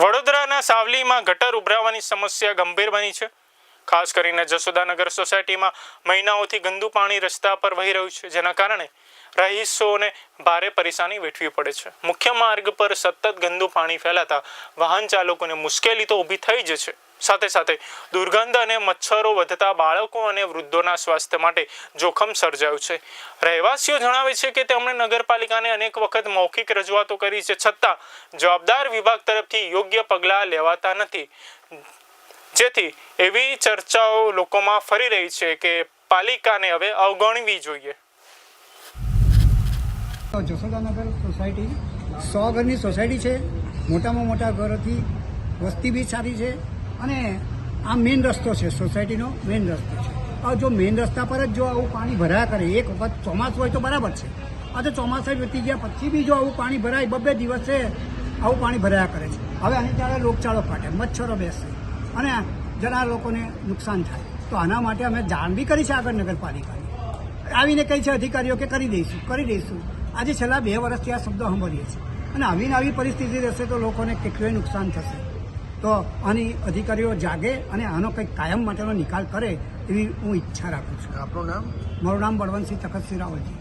વડોદરાના સાવલીમાં ગટર ઉભરાવાની સમસ્યા ગંભીર બની છે. ખાસ કરીને જસોદાનગર સોસાયટીમાં મહિનાઓથી ગંદુ પાણી રસ્તા પર વહી રહ્યું છે. જેના કારણે રહીશોને ભારે પરેશાની વેઠવી પડે છે. મુખ્ય માર્ગ પર સતત ગંદુ પાણી ફેલાતા વાહન ચાલકોને મુશ્કેલી તો ઊભી થઈ જ છે. સાથે સાથે દુર્ગંધ અને મચ્છરો વધતા બાળકો અને વૃદ્ધોના સ્વાસ્થ્ય માટે જોખમ સર્જાયું છે. રહેવાસીઓ જણાવે છે કે તેમણે નગરપાલિકાને અનેક વખત મૌખિક રજૂઆતો કરી છે. છતાં જવાબદાર વિભાગ તરફથી યોગ્ય પગલાં લેવાતા નથી. જેથી એવી ચર્ચાઓ લોકોમાં ફરી રહી છે કે પાલિકાને હવે અવગણવી જોઈએ. તો જશોદાનગર સોસાયટી સો ઘરની સોસાયટી છે. મોટામાં મોટા ઘરોથી વસ્તી બી સારી છે અને આ મેઇન રસ્તો છે, સોસાયટીનો મેઇન રસ્તો છે. જો મેઇન રસ્તા પર જ જો આવું પાણી ભરાયા કરે, એક વખત ચોમાસું હોય તો બરાબર છે. આ તો ચોમાસા વીતી ગયા પછી બી જો આવું પાણી ભરાય, બબે દિવસે આવું પાણી ભરાયા કરે છે. હવે આની ત્યારે રોગચાળો ફાટે, મચ્છરો બેસે. અને જરા લોકોને નુકસાન થાય. તો આના માટે અમે જાણ બી કરી છે આગળ નગરપાલિકાને. આવીને કહી છે અધિકારીઓ કે કરી દઈશું કરી દઈશું. આજે છેલ્લા બે વર્ષથી આ શબ્દો સાંભળીએ છીએ. અને આવીને આવી પરિસ્થિતિ રહેશે તો લોકોને કેટલું નુકસાન થશે. તો આની અધિકારીઓ જાગે અને આનો કંઈક કાયમ માટેનો નિકાલ કરે એવી હું ઈચ્છા રાખું છું. આપણું નામ? મારું નામ બળવંતસિંહ તખતસિંહ રાવલજી.